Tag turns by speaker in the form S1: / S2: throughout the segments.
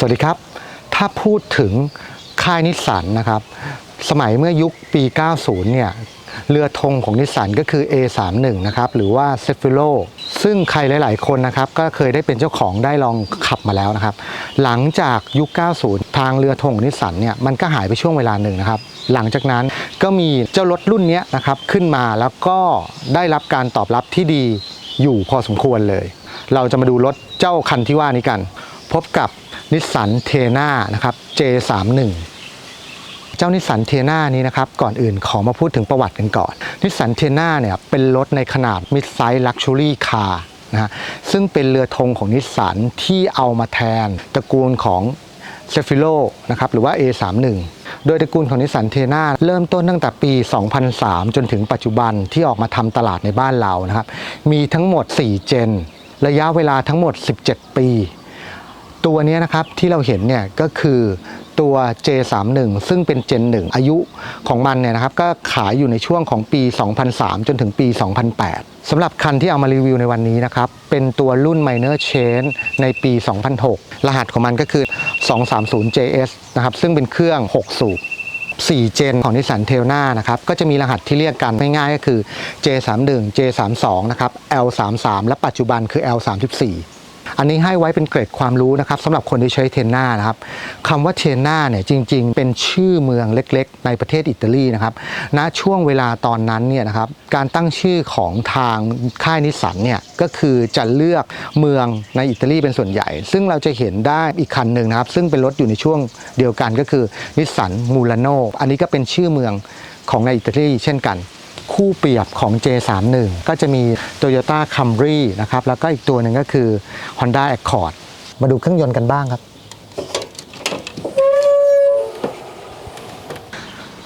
S1: สวัสดีครับ ถ้าพูดถึงค่ายนิสสันนะครับ สมัยเมื่อยุคปี 90 เนี่ย เรือธงของนิสสันก็คือ A31 นะครับ หรือว่า s e f i r o ซึ่งใครหลาย ๆ คนนะครับ ก็เคยได้เป็นเจ้าของได้ลองขับมาแล้วนะครับ หลังจากยุค 90 ทางเรือธงของนิสสันเนี่ย มันก็หายไปช่วงเวลาหนึ่งนะครับ หลังจากนั้นก็มีเจ้ารถรุ่นนี้นะครับขึ้นมาแล้วก็ได้รับการตอบรับที่ดีอยู่พอสมควรเลย เราจะมาดูรถเจ้าคันที่ว่านี้กัน พบกับ นิสสันเทนานะครับ J31 เจ้านิสสันเทนานี้นะครับก่อนอื่นขอมาพูดถึงประวัติกันก่อน นิสสันเทนาเนี่ยเป็นรถในขนาด mid size luxury car นะฮะซึ่งเป็นเรือธงของนิสสันที่เอามาแทนตระกูลของเซฟิโลนะครับหรือว่า A31 โดยตระกูลของนิสสันเทนาเริ่มต้นตั้งแต่ปี 2003 จนถึงปัจจุบันที่ออกมาทำตลาดในบ้านเรานะครับ มีทั้งหมด 4 เจน ระยะเวลาทั้งหมด 17 ปี ตัวนี้นะครับที่เราเห็นเนี่ยก็คือตัว J31 ซึ่งเป็นเจน1อายุของมันเนี่ยนะครับก็ขายอยู่ในช่วงของปี 2003 จนถึงปี 2008 สำหรับคันที่เอามารีวิวในวันนี้นะครับ เป็นตัวรุ่น Minor Change ในปี 2006 รหัสของมันก็คือ 230JS นะครับซึ่งเป็นเครื่อง 6 สูบ4 เจนของนิสสันเทลนานะครับก็จะมีรหัสที่เรียกกันง่ายๆก็คือ J31 J32 นะครับ L33 และปัจจุบันคือ L34 อันนี้ให้ไว้เป็นเกรดความรู้นะครับสำหรับคนที่ใช้เทนนานะครับคำว่าเทนนาเนี่ยจริง ๆ เป็นชื่อเมืองเล็ก ๆ ในประเทศอิตาลีนะครับณช่วงเวลาตอนนั้นเนี่ยนะครับการตั้งชื่อของทางค่ายนิสสันเนี่ยก็คือจะเลือกเมืองในอิตาลีเป็นส่วนใหญ่ ซึ่งเราจะเห็นได้อีกคันหนึ่งนะครับ ซึ่งเป็นรถอยู่ในช่วงเดียวกันก็คือนิสสันมูลาโนอันนี้ก็เป็นชื่อเมืองของในอิตาลีเช่นกัน คู่เปรียบของ J31 ก็จะมี Toyota Camry นะครับ แล้วก็อีกตัวหนึ่งก็คือ Honda Accord มาดูเครื่องยนต์กันบ้างครับ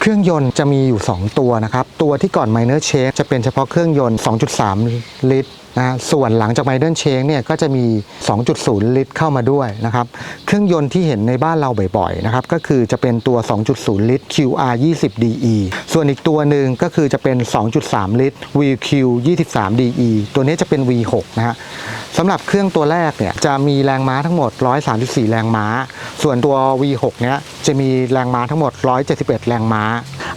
S1: เครื่องยนต์จะมีอยู่ 2 ตัวนะครับ ตัวที่ก่อน Minor Change จะเป็นเฉพาะเครื่องยนต์ 2.3 ลิตร นะส่วนหลังจาก Minor Change เนี่ยก็จะมี 2.0 ลิตรเข้ามาด้วยนะครับ เครื่องยนต์ที่เห็นในบ้านเราบ่อยๆนะครับก็คือจะเป็นตัว 2.0 ลิตร QR 20 DE ส่วนอีกตัวหนึ่งก็คือจะเป็น 2.3 ลิตร VQ 23 DE ตัวนี้จะเป็น V6 นะฮะสำหรับเครื่องตัวแรกเนี่ยจะมีแรงม้าทั้งหมด 134 แรงม้า ส่วนตัว V6 เนี้ยจะมีแรงม้าทั้งหมด 171 แรงม้า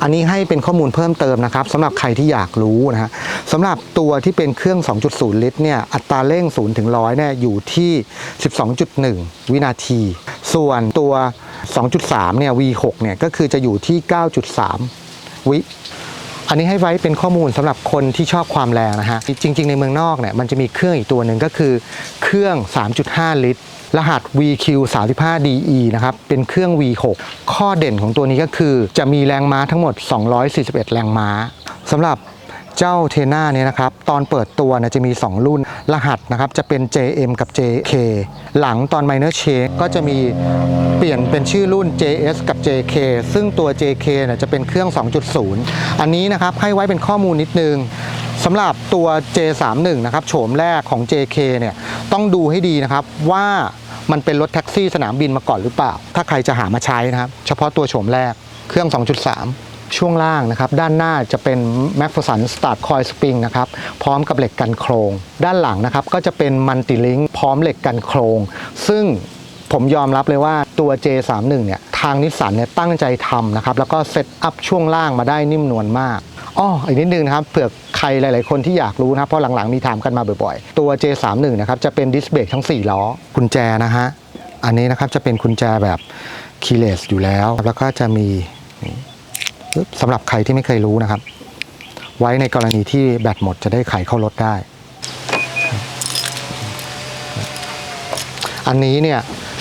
S1: อันนี้ให้เป็นข้อมูลเพิ่มเติมนะครับสำหรับใครที่อยากรู้นะฮะสำหรับตัวที่เป็นเครื่อง 2.0 ลิตรเนี่ยอัตราเร่ง 0 ถึง 100เนี่ยอยู่ที่ 12.1 วินาที ส่วนตัว 2.3 เนี่ย V6 เนี่ยก็คือจะอยู่ที่ 9.3 วิอันนี้ให้ไว้เป็นข้อมูลสำหรับคนที่ชอบความแรงนะฮะ จริง ๆ ในเมืองนอกเนี่ยมันจะมีเครื่องอีกตัวหนึ่งก็คือเครื่อง 3.5 ลิตร รหัส VQ 35 DE นะครับ เป็นเครื่อง V6 ข้อเด่นของตัวนี้ก็คือจะมีแรงม้าทั้งหมด 241 แรงม้าสำหรับเจ้าเทน่าเนี่ยนะครับ ตอนเปิดตัวจะมี 2 รุ่นรหัสนะครับ จะเป็น JM กับ JK หลังตอน Minor Change ก็จะมีเปลี่ยนเป็นชื่อรุ่น JS กับ JK ซึ่งตัว JK เนี่ยจะเป็นเครื่อง 2.0 อันนี้นะครับ ให้ไว้เป็นข้อมูลนิดนึงสำหรับตัว J31 นะครับโฉมแรกของ JK เนี่ยต้องดูให้ดีนะครับว่า มันเป็นรถแท็กซี่สนามบินมาก่อนหรือเปล่า ถ้าใครจะหามาใช้นะครับ เฉพาะตัวโฉมแรกเครื่อง 2.3 ช่วงล่างนะครับ ด้านหน้าจะเป็น m a c p h e r s o n Start Coil Spring นะครับ พร้อมกับเหล็กกันโครง ด้านหลังนะครับ ก็จะเป็นมันติลิงพร้อมเหล็กกันโครง ซึ่งผมยอมรับเลยว่าตัว J31 เนี่ยทางนิสสันเนี่ยตั้งใจทำนะครับ แล้วก็เซตอัพช่วงล่างมาได้นิ่มนวลมาก อ้ออีกนิดนึงนะครับเผื่อใครหลาย ๆ คนที่อยากรู้นะครับเพราะหลัง ๆ มีถามกันมาบ่อย ๆ ตัว J31 นะครับจะเป็นดิสเบรกทั้ง 4 ล้อกุญแจนะฮะอันนี้นะครับจะเป็นกุญแจแบบคีเลสอยู่แล้ว แล้วก็จะมีสำหรับใครที่ไม่เคยรู้นะครับ ไว้ในกรณีที่แบตหมดจะได้ไขเข้ารถได้ อันนี้เนี่ย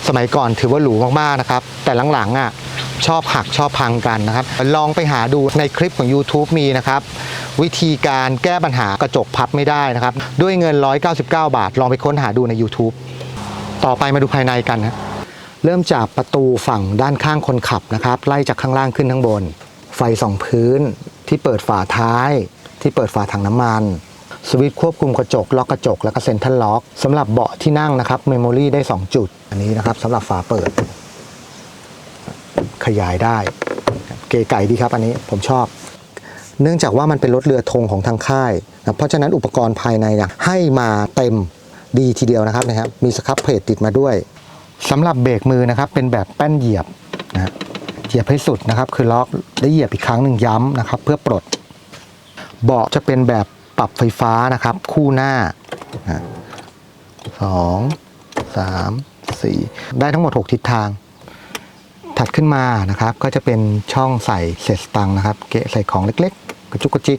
S1: สมัยก่อนถือว่าหรูมาก ๆ นะครับ แต่หลัง ๆอะ ชอบหักชอบพังกันนะครับ ลองไปหาดูในคลิปของ YouTube มีนะครับ วิธีการแก้ปัญหากระจกพับไม่ได้นะครับ ด้วยเงิน 199 บาท ลองไปค้นหาดูใน YouTube ต่อไปมาดูภายในกันนะเริ่มจากประตูฝั่งด้านข้างคนขับนะครับ ไล่จากข้างล่างขึ้นข้างบน ไฟสองพื้นที่เปิดฝาท้าย ที่เปิดฝาถังน้ำมันสวิตช์ควบคุมกระจก ล็อกกระจก แล้วก็เซ็นทรัลล็อกสำหรับเบาะที่นั่งนะครับเมมโมรี่ได้ 2 จุด อันนี้นะครับสำหรับฝาเปิด ขยายได้ เก๋ไก่ดีครับอันนี้ผมชอบ เนื่องจากว่ามันเป็นรถเรือธงของทางค่ายนะเพราะฉะนั้นอุปกรณ์ภายในเนี่ยให้มาเต็มดีทีเดียวนะครับนะครับ มีสครับเพลทติดมาด้วยสำหรับเบรกมือนะครับ เป็นแบบแป้นเหยียบนะเหยียบให้สุดนะครับ คือล็อกได้เหยียบอีกครั้งหนึ่งย้ำนะครับ เพื่อปลด เบาะจะเป็นแบบปรับไฟฟ้านะครับ คู่หน้านะสองสามสี่ได้ทั้งหมด 6 ทิศทาง ถัดขึ้นมานะครับก็จะเป็นช่องใส่เศษตังนะครับ เกะใส่ของเล็กๆ กระจุกกระจิก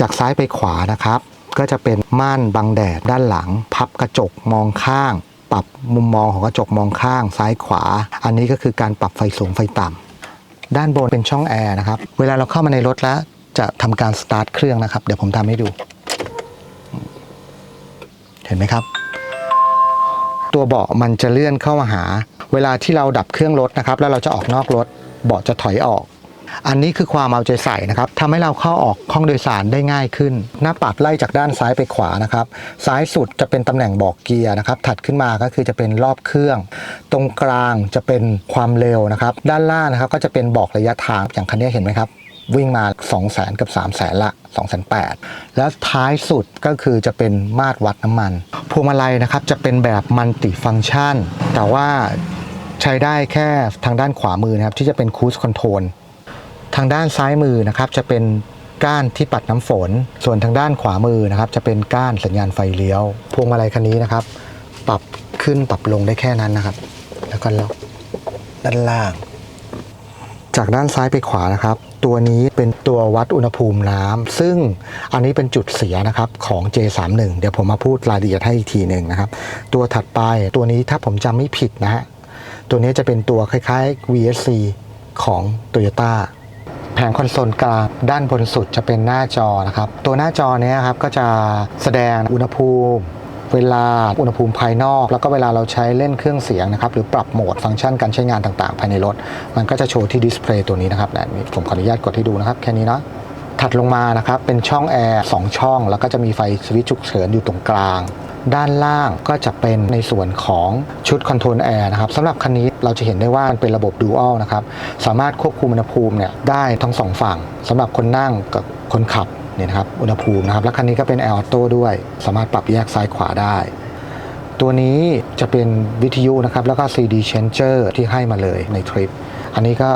S1: จากซ้ายไปขวานะครับ ก็จะเป็นม่านบังแดดด้านหลัง พับกระจกมองข้าง ปรับมุมมองของกระจกมองข้างซ้ายขวา อันนี้ก็คือการปรับไฟสูงไฟต่ำด้านบนเป็นช่องแอร์นะครับ เวลาเราเข้ามาในรถแล้วจะทำการสตาร์ทเครื่องนะครับ เดี๋ยวผมทำให้ดู เห็นไหมครับ ตัวเบาะมันจะเลื่อนเข้ามาหา เวลาที่เราดับเครื่องรถนะครับ แล้วเราจะออกนอกรถเบาะจะถอยออก อันนี้คือความเอาใจใส่นะครับทำให้เราเข้าออกห้องโดยสารได้ง่ายขึ้น หน้าปัดไล่จากด้านซ้ายไปขวานะครับ ซ้ายสุดจะเป็นตำแหน่งบอกเกียร์นะครับ ถัดขึ้นมาก็คือจะเป็นรอบเครื่อง ตรงกลางจะเป็นความเร็วนะครับ ด้านล่างนะครับก็จะเป็นบอกระยะทางอย่างคันนี้เห็นไหมครับ วิ่งมา 2 0 0 0 0 0กับ 3 0 0 0 0 0ละ2 8 0 0 0แล้วท้ายสุดก็คือจะเป็นมาตรวัดน้ำมัน พวงมาลัยนะครับจะเป็นแบบมัลติฟังชัน แต่ว่าใช้ได้แค่ทางด้านขวามือนะครับที่จะเป็นคู i คอนโทรลทางด้านซ้ายมือนะครับจะเป็นก้านที่ปัดน้ำฝน ส่วนทางด้านขวามือนะครับ จะเป็นก้านสัญญาณไฟเลี้ยว พวงมาลัยคันนี้นะครับ ปรับขึ้นปรับลงได้แค่นั้นนะครับ แล้วก็ล็อกด้านล่าง จากด้านซ้ายไปขวานะครับ ตัวนี้เป็นตัววัดอุณหภูมิน้ำซึ่งอันนี้เป็นจุดเสียนะครับของ J31 เดี๋ยวผมมาพูดรายละเอียดให้อีกทีหนึ่งนะครับ ตัวถัดไปตัวนี้ถ้าผมจำไม่ผิดนะฮะตัวนี้จะเป็นตัวคล้ายๆ VSC ของ Toyota แผงคอนโซลกลางด้านบนสุดจะเป็นหน้าจอนะครับ ตัวหน้าจอเนี้ยครับก็จะแสดงอุณหภูมิ เวลาอุณหภูมิภายนอก แล้วก็เวลาเราใช้เล่นเครื่องเสียงนะครับหรือปรับโหมดฟังก์ชันการใช้งานต่างๆ ภายในรถ มันก็จะโชว์ที่ดิสเพลย์ตัวนี้นะครับนี่ผมขออนุญาตกดให้ดูนะครับแค่นี้เนาะถัดลงมานะครับเป็นช่องแอร์2ช่อง แล้วก็จะมีไฟสวิตช์ฉุกเฉินอยู่ตรงกลาง ด้านล่างก็จะเป็นในส่วนของชุดคอนโทรลแอร์นะครับสำหรับคันนี้เราจะเห็นได้ว่ามันเป็นระบบดูอัลนะครับสามารถควบคุมอุณหภูมิเนี่ยได้ทั้งสองฝั่งสำหรับคนนั่งกับคนขับ เนี่ยนะครับอุณหภูมินะครับและคันนี้ก็เป็นแอร์ออโต้ด้วย สามารถปรับแยกซ้ายขวาได้ ตัวนี้จะเป็นวิทยุนะครับแล้วก็ CD changer ที่ให้มาเลยในทริป อันนี้ก็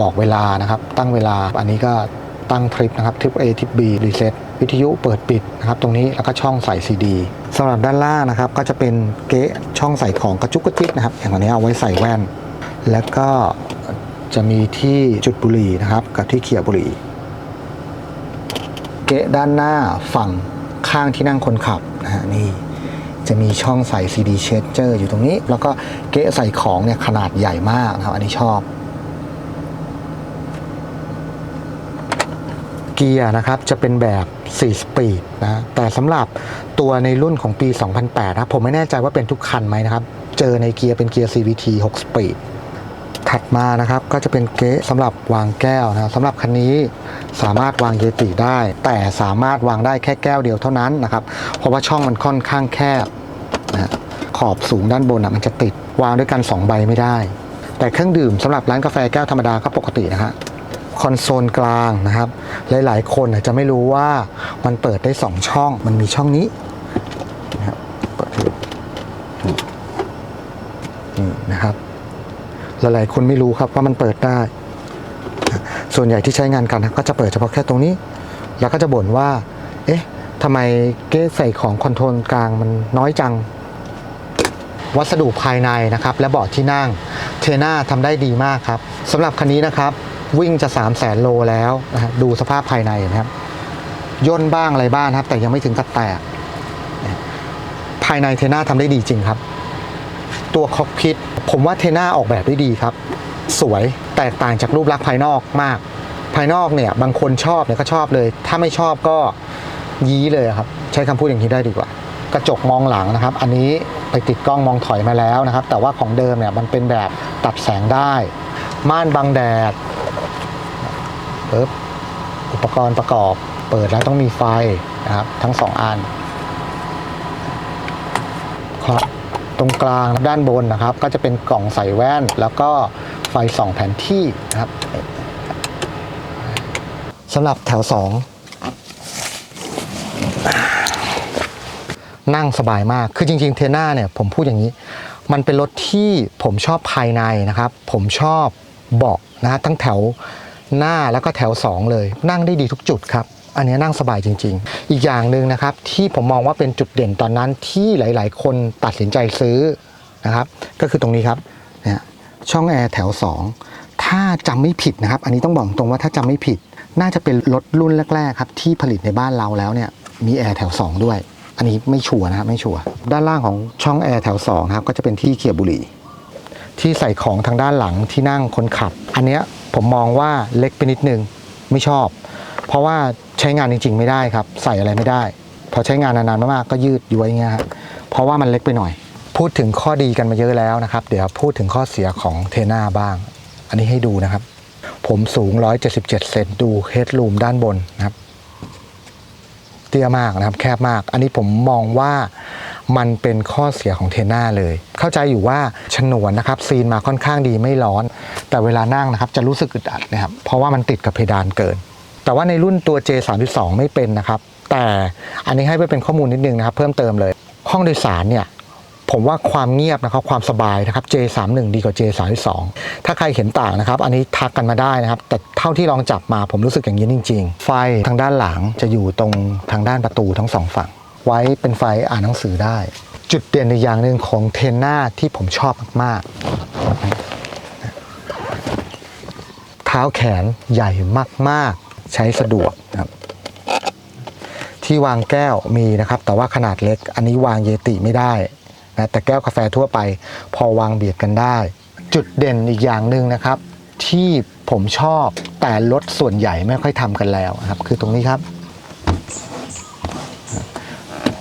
S1: บอกเวลานะครับ ตั้งเวลาอันนี้ก็ตั้งทริปนะครับทริป A ทริป B รีเซ็ตวิทยุเปิดปิดนะครับตรงนี้แล้วก็ช่องใส่ CD สำหรับด้านล่างนะครับก็จะเป็นเก๊ะช่องใส่ของกระจุกกระจิกนะครับ อย่างอันนี้เอาไว้ใส่แว่น แล้วก็จะมีที่จุดบุหรี่นะครับ กับที่เขี่ยบุหรี่ เกะด้านหน้าฝั่งข้างที่นั่งคนขับนะฮะนี่จะมีช่องใส่ CD changer อยู่ตรงนี้ แล้วก็เกะใส่ของเนี่ยขนาดใหญ่มากนะครับ อันนี้ชอบ เกียร์นะครับจะเป็นแบบ 4 สปีดนะแต่สำหรับตัวในรุ่นของปี 2008นะผมไม่แน่ใจว่าเป็นทุกคันไหมนะครับ เจอในเกียร์เป็นเกียร์ CVT 6 สปีด ถัดมานะครับก็จะเป็นเก๊ะสำหรับวางแก้วนะครับสำหรับคันนี้สามารถวางเยติได้ แต่สามารถวางได้แค่แก้วเดียวเท่านั้นนะครับ เพราะว่าช่องมันค่อนข้างแคบนะขอบสูงด้านบนอะมันจะติดวางด้วยกัน 2 ใบไม่ได้ แต่เครื่องดื่มสำหรับร้านกาแฟแก้วธรรมดาก็ปกตินะฮะคอนโซลกลางนะครับ หลาย ๆ คนอาจจะไม่รู้ว่ามันเปิดได้ 2 ช่อง มันมีช่องนี้นะครับเปิดให้ดูนี่นะครับ ห ลายๆ คนไม่รู้ครับว่ามันเปิดได้ ส่วนใหญ่ที่ใช้งานกันก็จะเปิดเฉพาะแค่ตรงนี้ แล้วก็จะบ่นว่า เอ๊ะทำไมเก๊ใส่ของคอนโทรลกลางมันน้อยจัง วัสดุภายในนะครับ และเบาะที่นั่งเทน่าทำได้ดีมากครับสำหรับคันนี้นะครับ วิ่งจะ 3 0 0แสนโลแล้วนะดูสภาพภายในนะครับย่นบ้างอะไรบ้างครับ แต่ยังไม่ถึงกับแตก ภายในเทน่าทำได้ดีจริงครับ ตัวคอกพิท ผมว่าเทน่าออกแบบได้ดีครับ สวยแตกต่างจากรูปลักษณ์ภายนอกมาก ภายนอกเนี่ยบางคนชอบเนี่ยก็ชอบเลย ถ้าไม่ชอบก็ยี้เลยครับ ใช้คำพูดอย่างนี้ได้ดีกว่า กระจกมองหลังนะครับ อันนี้ไปติดกล้องมองถอยมาแล้วนะครับ แต่ว่าของเดิมเนี่ยมันเป็นแบบตัดแสงได้ ม่านบังแดดปึ๊บอุปกรณ์ประกอบ เปิดแล้วต้องมีไฟนะครับ ทั้งสองอันครับ ตรงกลางด้านบนนะครับ ก็จะเป็นกล่องใส่แว่น แล้วก็ไฟส่องแผนที่นะครับสำหรับแถว 2 นั่งสบายมาก คือจริงๆเทน่าเนี่ยผมพูดอย่างนี้ มันเป็นรถที่ผมชอบภายในนะครับ ผมชอบเบาะนะทั้งแถวหน้าแล้วก็แถว 2 เลย นั่งได้ดีทุกจุดครับ อันนี้นั่งสบายจริง ๆ อีกอย่างหนึ่งนะครับที่ผมมองว่าเป็นจุดเด่นตอนนั้นที่หลาย ๆ คนตัดสินใจซื้อนะครับก็คือตรงนี้ครับเนี่ยช่องแอร์แถว 2 ถ้าจำไม่ผิดนะครับ อันนี้ต้องบอกตรงว่าถ้าจำไม่ผิด น่าจะเป็นรถรุ่นแรก ๆ ครับ ที่ผลิตในบ้านเราแล้วเนี่ยมีแอร์แถว 2 ด้วย อันนี้ไม่ชัวร์นะครับไม่ชัวร์ด้านล่างของช่องแอร์แถว2นะครับก็จะเป็นที่เขี่ยบุหรี่ที่ใส่ของทางด้านหลังที่นั่งคนขับ อันเนี้ยผมมองว่าเล็กไปนิดนึงไม่ชอบ เพราะว่า ใช้งานจริง ๆ ไม่ได้ครับ ใส่อะไรไม่ได้ พอใช้งานนานๆมากๆก็ยืดย้วยอย่างเงี้ยครับเพราะว่ามันเล็กไปหน่อย พูดถึงข้อดีกันมาเยอะแล้วนะครับ เดี๋ยวพูดถึงข้อเสียของเทน่าบ้าง อันนี้ให้ดูนะครับ ผมสูง 177 เซนดูเฮดลูมด้านบนนะครับ เตี้ยมากนะครับ แคบมาก อันนี้ผมมองว่ามันเป็นข้อเสียของเทน่าเลย เข้าใจอยู่ว่าฉนวนนะครับ ซีนมาค่อนข้างดีไม่ร้อน แต่เวลานั่งนะครับ จะรู้สึกอึดอัดนะครับ เพราะว่ามันติดกับเพดานเกิน แต่ว่าในรุ่นตัว J32 ไม่เป็นนะครับ แต่อันนี้ให้ไปเป็นข้อมูลนิดนึงนะครับ เพิ่มเติมเลย ห้องโดยสารเนี่ยผมว่าความเงียบนะครับความสบายนะครับ J31 ดีกว่า J32 ถ้าใครเห็นต่างนะครับ อันนี้ทักกันมาได้นะครับ แต่เท่าที่ลองจับมาผมรู้สึกอย่างนี้จริง ๆ ไฟทางด้านหลังจะอยู่ตรงทางด้านประตูทั้งสองฝั่ง ไว้เป็นไฟอ่านหนังสือได้ จุดเด่นอีกอย่างหนึ่งของเทนน่าที่ผมชอบมากๆ เท้าแขนใหญ่มากๆ ใช้สะดวกนะครับ ที่วางแก้วมีนะครับ แต่ว่าขนาดเล็ก อันนี้วางเยติไม่ได้นะแต่แก้วกาแฟทั่วไป พอวางเบียดกันได้ จุดเด่นอีกอย่างหนึ่งนะครับ ที่ผมชอบแต่รถส่วนใหญ่ไม่ค่อยทำกันแล้วนะครับ คือตรงนี้ครับ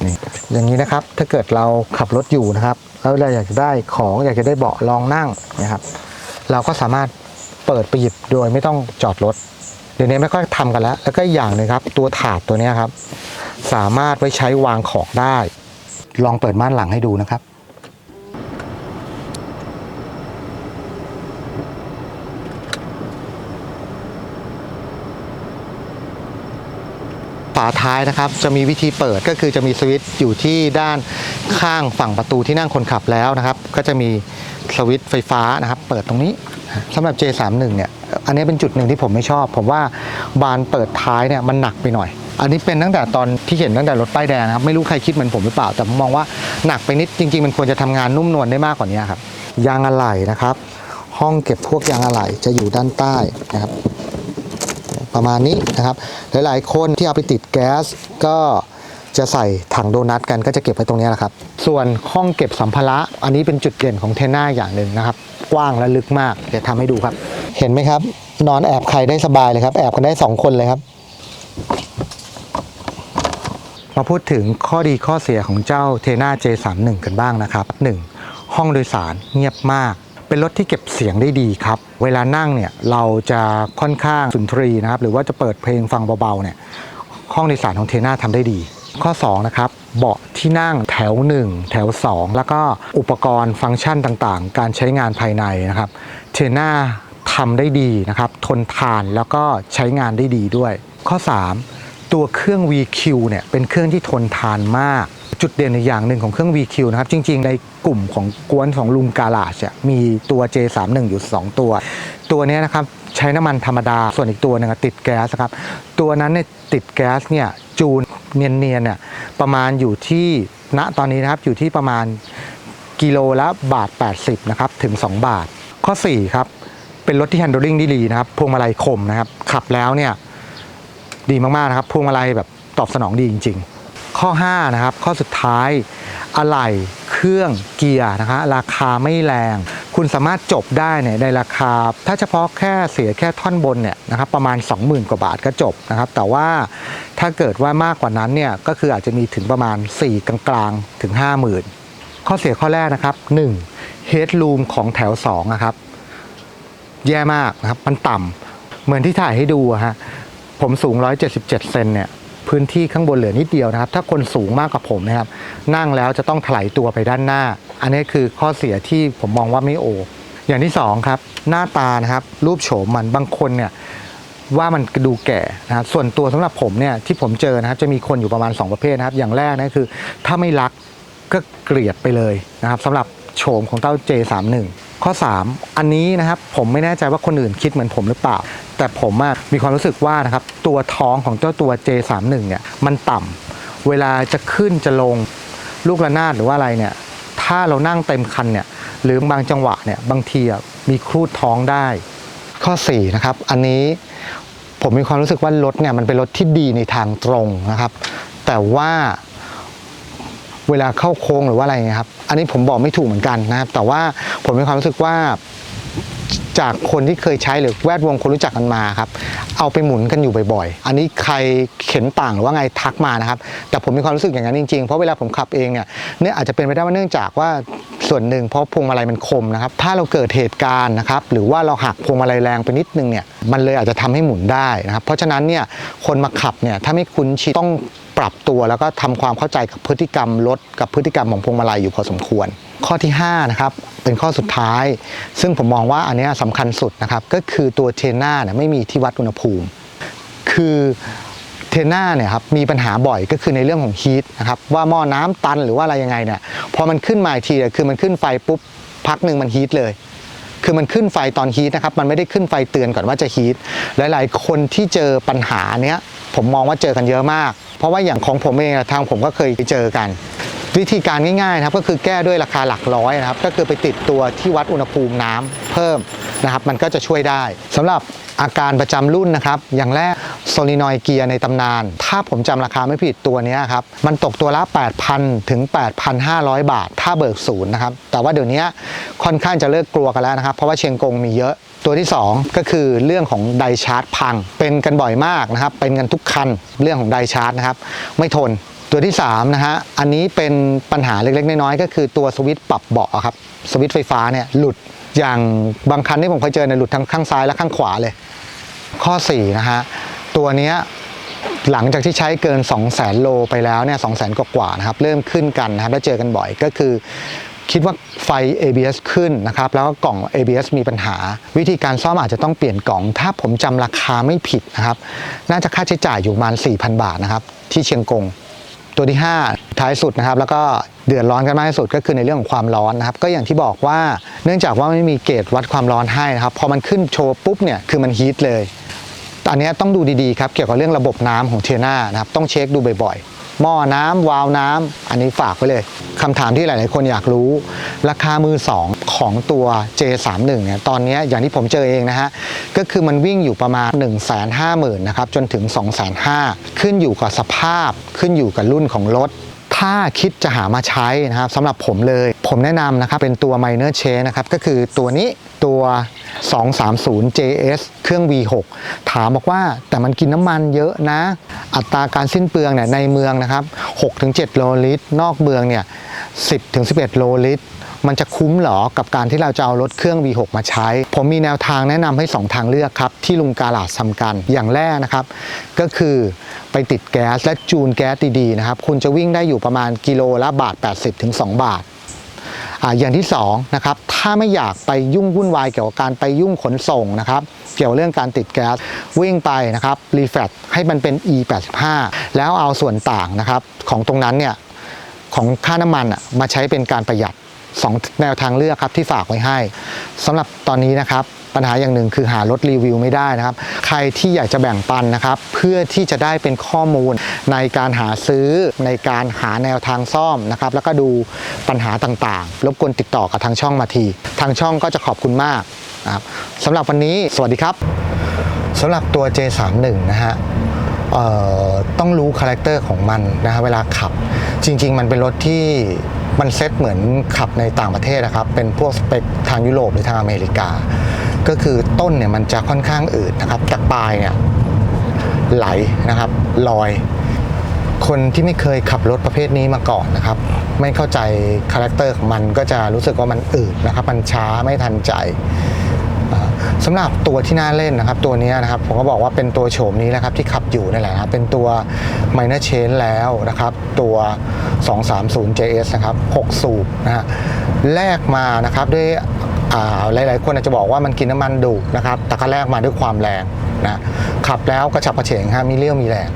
S1: นี่อย่างนี้นะครับถ้าเกิดเราขับรถอยู่นะครับแล้วเราอยากจะได้ของอยากจะได้เบาะรองนั่งนะครับ เราก็สามารถเปิดไปหยิบโดยไม่ต้องจอดรถ เดี๋ยวนี้ไม่ค่อยทำกันแล้ว แล้วก็อย่างหนึงครับ ตัวถาดตัวนี้ครับ สามารถไว้ใช้วางของได้ ลองเปิดม่านหลังให้ดูนะครับ ฝาท้ายนะครับ จะมีวิธีเปิดก็คือจะมีสวิตช์อยู่ที่ด้านข้างฝั่งประตูที่นั่งคนขับแล้วนะครับ ก็จะมีสวิตช์ไฟฟ้านะครับ เปิดตรงนี้สำหรับ J31 เนี่ยอันนี้เป็นจุดหนึ่งที่ผมไม่ชอบ ผมว่าบานเปิดท้ายเนี่ยมันหนักไปหน่อย อันนี้เป็นตั้งแต่ตอนที่เห็นตั้งแต่รถป้ายแดงนะครับไม่รู้ใครคิดเหมือนผมหรือเปล่า แต่ผมมองว่าหนักไปนิดจริง ๆ มันควรจะทำงานนุ่มนวลได้มากกว่านี้ครับยางอะไหล่นะครับ ห้องเก็บพวกยางอะไหล่จะอยู่ด้านใต้นะครับ ประมาณนี้นะครับ หลายๆ คนที่เอาไปติดแก๊สก็จะใส่ถังโดนัทกันก็จะเก็บไว้ตรงนี้แหละครับ ส่วนห้องเก็บสัมภาระอันนี้เป็นจุดเด่นของเทน่าอย่างหนึ่งนะครับ กว้างและลึกมาก เดี๋ยวทำให้ดูครับ เห็นไหมครับ นอนแอบใครได้สบายเลยครับ แอบกันได้ 2 คนเลยครับ มาพูดถึงข้อดีข้อเสียของเจ้าเทน่า J31 กันบ้างนะครับ 1. ห้องโดยสารเงียบมาก เป็นรถที่เก็บเสียงได้ดีครับ เวลานั่งเนี่ยเราจะค่อนข้างสุนทรีนะครับ หรือว่าจะเปิดเพลงฟังเบาๆเนี่ยห้องโดยสารของเทน่าทำได้ดี ข้อ2นะครับเบาะที่นั่งแถว 1 แถว 2 แล้วก็อุปกรณ์ฟังก์ชันต่างๆ การใช้งานภายในนะครับเทน่าทำได้ดีนะครับ ทนทานแล้วก็ใช้งานได้ดีด้วย ข้อ 3 ตัวเครื่อง VQ เนี่ยเป็นเครื่องที่ทนทานมาก จุดเด่นอีกอย่างหนึ่งของเครื่อง VQ นะครับ จริง ๆ ในกลุ่มของกวนของลุงกาลาชมีตัว J31 อยู่ 2 ตัว ตัวนี้นะครับใช้น้ำมันธรรมดา ส่วนอีกตัวหนึงติดแก๊สครับ ตัวนั้นเนี่ยติดแก๊สเนี่ยจูนเนียนๆเนี่ยประมาณอยู่ที่ณตอนนี้นะครับอยู่ที่ประมาณกิโลละบาท 80นะครับถึง 2 บาท ข้อ 4 ครับเป็นรถที่ handling ด้ดีนะครับพวงมาลัยคมนะครับขับแล้วเนี่ยดีมากๆนะครับพวงมาลัยแบบตอบสนองดีจริง ๆ ข้อ 5 นะครับ ข้อสุดท้ายอะไหล่เครื่องเกียร์นะคะราคาไม่แรง คุณสามารถจบได้เนี่ยในราคา ถ้าเฉพาะแค่เสียแค่ท่อนบนเนี่ยนะครับประมาณ 20,000 กว่าบาทก็จบนะครับ แต่ว่าถ้าเกิดว่ามากกว่านั้นเนี่ยก็คืออาจจะมีถึงประมาณ 4 กลางๆ ถึง 50,000 ข้อเสียข้อแรกนะครับ 1. headroom ของแถว2นะครับแย่มากนะครับมันต่ำเหมือนที่ถ่ายให้ดูฮะผมสูง 177 เซนเนี่ย พื้นที่ข้างบนเหลือนิดเดียวนะครับ ถ้าคนสูงมากกว่าผมนะครับ นั่งแล้วจะต้องถลายตัวไปด้านหน้า อันนี้คือข้อเสียที่ผมมองว่าไม่โอ อย่างที่สองครับหน้าตานะครับ รูปโฉมมันบางคนเนี่ยว่ามันดูแก่นะครับส่วนตัวสำหรับผมเนี่ยที่ผมเจอนะครับจะมีคนอยู่ประมาณ 2 ประเภทนะครับ อย่างแรกนะคือ ถ้าไม่รักก็เกลียดไปเลยนะครับสำหรับโฉมของเต้า J31 ข้อ 3 อันนี้นะครับผมไม่แน่ใจว่าคนอื่นคิดเหมือนผมหรือเปล่า แต่ผมมีความรู้สึกว่านะครับตัวท้องของเจ้าตัว J31 เนี่ยมันต่ำเวลาจะขึ้นจะลงลูกระนาดหรือว่าอะไรเนี่ยถ้าเรานั่งเต็มคันเนี่ยหรือบางจังหวะเนี่ยบางทีมีครูดท้องได้ ข้อ4นะครับอันนี้ผมมีความรู้สึกว่ารถเนี่ยมันเป็นรถที่ดีในทางตรงนะครับ แต่ว่า เวลาเข้าโค้งหรือว่าอะไรเงี้ยครับ อันนี้ผมบอกไม่ถูกเหมือนกันนะครับ แต่ว่าผมมีความรู้สึกว่าจากคนที่เคยใช้หรือแวดวงคนรู้จักกันมาครับ เอาไปหมุนกันอยู่บ่อยๆ อันนี้ใครเข็นต่างหรือว่าไงทักมานะครับ แต่ผมมีความรู้สึกอย่างนั้นจริงๆ เพราะเวลาผมขับเองเนี่ยเนี่ยอาจจะเป็นไปได้ว่าเนื่องจากว่าส่วนหนึ่งเพราะพวงมาลัยมันคมนะครับ ถ้าเราเกิดเหตุการณ์นะครับ หรือว่าเราหักพวงมาลัยแรงไปนิดนึงเนี่ย มันเลยอาจจะทำให้หมุนได้นะครับ เพราะฉะนั้นเนี่ยคนมาขับเนี่ยถ้าไม่คุ้นชินต้อง ปรับตัวแล้วก็ทำความเข้าใจกับพฤติกรรมรถกับพฤติกรรมของพวงมาลัยอยู่พอสมควร ข้อที่5นะครับเป็นข้อสุดท้าย ซึ่งผมมองว่าอันนี้ยสำคัญสุดนะครับก็คือตัวเทรนน่าเนี่ยไม่มีที่วัดอุณหภูมิ คือเทรนน่าเนี่ยครับมีปัญหาบ่อยก็คือในเรื่องของฮีทนะครับว่าหม้อน้ำตันหรือว่าอะไรยังไงเนี่ยพอมันขึ้นมาอีกทีคือมันขึ้นไฟปุ๊บพักหนึ่งมันฮีทเลยคือมันขึ้นไฟตอนฮีทนะครับ มันไม่ได้ขึ้นไฟเตือนก่อนว่าจะฮีทหลาย ๆ คนที่เจอปัญหาเนี้ย ผมมองว่าเจอกันเยอะมาก ราะว่าอย่างของผมเองอะทางผมก็เคยเจอกัน วิธีการง่ายๆนะครับก็คือแก้ด้วยราคาหลักร้อยนะครับ ก็คือไปติดตัวที่วัดอุณหภูมิน้ำเพิ่มนะครับ มันก็จะช่วยได้สำหรับอาการประจำรุ่นนะครับ อย่างแรกโซลินอยเกียร์ในตำนาน ถ้าผมจำราคาไม่ผิดตัวนี้ครับ มันตกตัวละ 8,000 ถึง 8,500 บาท ถ้าเบิกศูนย์นะครับ แต่ว่าเดี๋ยวนี้ค่อนข้างจะเลิกกลัวกันแล้วนะครับ เพราะว่าเชียงกงมีเยอะ ตัวที่ 2 ก็คือเรื่องของไดชาร์จพัง เป็นกันบ่อยมากนะครับ เป็นกันทุกคันเรื่องของไดชาร์จนะครับ ไม่ทนตัวที่3นะฮะอันนี้เป็นปัญหาเล็กๆ น้อยๆ ก็คือตัวสวิตช์ปรับเบาะครับสวิตช์ไฟฟ้าเนี่ยหลุดอย่างบางคันที่ผมเคยเจอเนี่ยหลุดทั้งข้างซ้ายและข้างขวาเลย ข้อ4นะฮะตัวเนี้ยหลังจากที่ใช้เกิน 2 0 0 0 0 0 โลไปแล้วเนี่ย2 0 0 0 0 0กว่าๆนะครับ เริ่มขึ้นกันนะครับแล้วเจอกันบ่อยก็คือ คิดว่าไฟ ABS ขึ้นนะครับ แล้วก็กล่อง ABS มีปัญหา วิธีการซ่อมอาจจะต้องเปลี่ยนกล่อง ถ้าผมจำราคาไม่ผิดนะครับ น่าจะค่าใช้จ่ายอยู่ประมาณ 4,000 บาทนะครับ ที่เชียงกง ตัวที่ 5 ท้ายสุดนะครับ แล้วก็เดือดร้อนกันมากที่สุดก็คือในเรื่องของความร้อนนะครับ ก็อย่างที่บอกว่าเนื่องจากว่าไม่มีเกจวัดความร้อนให้นะครับ พอมันขึ้นโชว์ปุ๊บเนี่ยคือมันฮีทเลยอันนี้ต้องดูดีๆครับเกี่ยวกับเรื่องระบบน้ำของเทน่านะครับต้องเช็คดูบ่อยๆ หม้อน้ำวาวน้ำอันนี้ฝากไว้เลยคำถามที่หลาย ๆ คนอยากรู้ ราคามือ 2 ของตัว J31 เนี่ยตอนนี้อย่างที่ผมเจอเองนะฮะ ก็คือมันวิ่งอยู่ประมาณ 1 5 0 0 0 0นะครับจนถึง 2 5 0 0 0ขึ้นอยู่กับสภาพขึ้นอยู่กับรุ่นของรถถ้าคิดจะหามาใช้นะครับสำหรับผมเลย ผมแนะนำนะครับเป็นตัว Minor Change นะครับก็คือตัวนี้ ตัว 230 JS เครื่อง V6 ถามบอกว่าแต่มันกินน้ำมันเยอะนะ อัตราการสิ้นเปลืองเนี่ยในเมืองนะครับ 6-7 โลลิตร นอกเมืองเนี่ย 10-11 โลลิตร มันจะคุ้มหรอกับการที่เราจะเอารถเครื่อง V6 มาใช้ ผมมีแนวทางแนะนำให้ 2 ทางเลือกครับ ที่ลุงกาลาดทำกันอย่างแรกนะครับ ก็คือไปติดแก๊สและจูนแก๊สดีๆนะครับ คุณจะวิ่งได้อยู่ประมาณกิโลละบาท 80-2 บาท อย่างที่2นะครับถ้าไม่อยากไปยุ่งวุ่นวายเกี่ยวกับการไปยุ่งขนส่งนะครับเกี่ยวเรื่องการติดแก๊สวิ่งไปนะครับรีแฟลให้มันเป็น E85 แล้วเอาส่วนต่างนะครับของตรงนั้นเนี่ยของค่าน้ำมันมาใช้เป็นการประหยัด 2 แนวทางเลือกครับที่ฝากไว้ให้สำหรับตอนนี้นะครับ ปัญหาอย่างหนึ่งคือหารถรีวิวไม่ได้นะครับ ใครที่อยากจะแบ่งปันนะครับ เพื่อที่จะได้เป็นข้อมูลในการหาซื้อในการหาแนวทางซ่อมนะครับ แล้วก็ดูปัญหาต่างๆ รบกวนติดต่อกับทางช่องมาที ทางช่องก็จะขอบคุณมากนะครับสำหรับวันนี้สวัสดีครับสำหรับตัว J31 นะฮะต้องรู้คาแรคเตอร์ของมันนะฮะเวลาขับ จริง ๆ มันเป็นรถที่มันเซ็ตเหมือนขับในต่างประเทศนะครับ เป็นพวกสเปคทางยุโรปหรือทางอเมริกา ก็คือต้นเนี่ยมันจะค่อนข้างอืดนะครับแต่ปลายเนี่ยไหลนะครับลอย คนที่ไม่เคยขับรถประเภทนี้มาก่อนนะครับ ไม่เข้าใจคาแรคเตอร์ของมันก็จะรู้สึกว่ามันอืดนะครับมันช้าไม่ทันใจอ่าสำหรับตัวที่น่าเล่นนะครับ ตัวนี้นะครับผมก็บอกว่าเป็นตัวโฉมนี้แหละครับที่ขับอยู่นั่แหละนะครับเป็นตัว minor change แล้วนะครับ ตัว 230 JS นะครับ 6 สูบนะฮะแลกมานะครับด้วย หลาย ๆ คนอาจจะบอกว่ามันกินน้ำมันดุนะครับแต่ก็แลกมาด้วยความแรงนะขับแล้วกระฉับกระเฉงฮะมีเรี่ยวมีแรง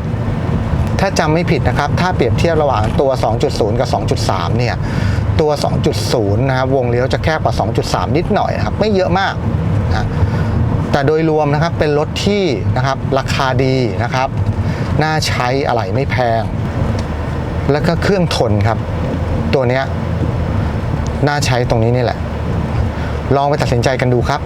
S1: ถ้าจำไม่ผิดนะครับ ถ้าเปรียบเทียบระหว่างตัว 2.0 กับ 2.3 เนี่ย ตัว 2.0 นะครับ วงเลี้ยวจะแคบกว่า 2.3 นิดหน่อยนะครับ ไม่เยอะมากนะแต่โดยรวมนะครับ เป็นรถที่นะครับ ราคาดีนะครับ น่าใช้อะไรไม่แพง แล้วก็เครื่องทนครับ ตัวเนี้ย น่าใช้ตรงนี้นี่แหละ ลองไปตัดสินใจกันดูครับ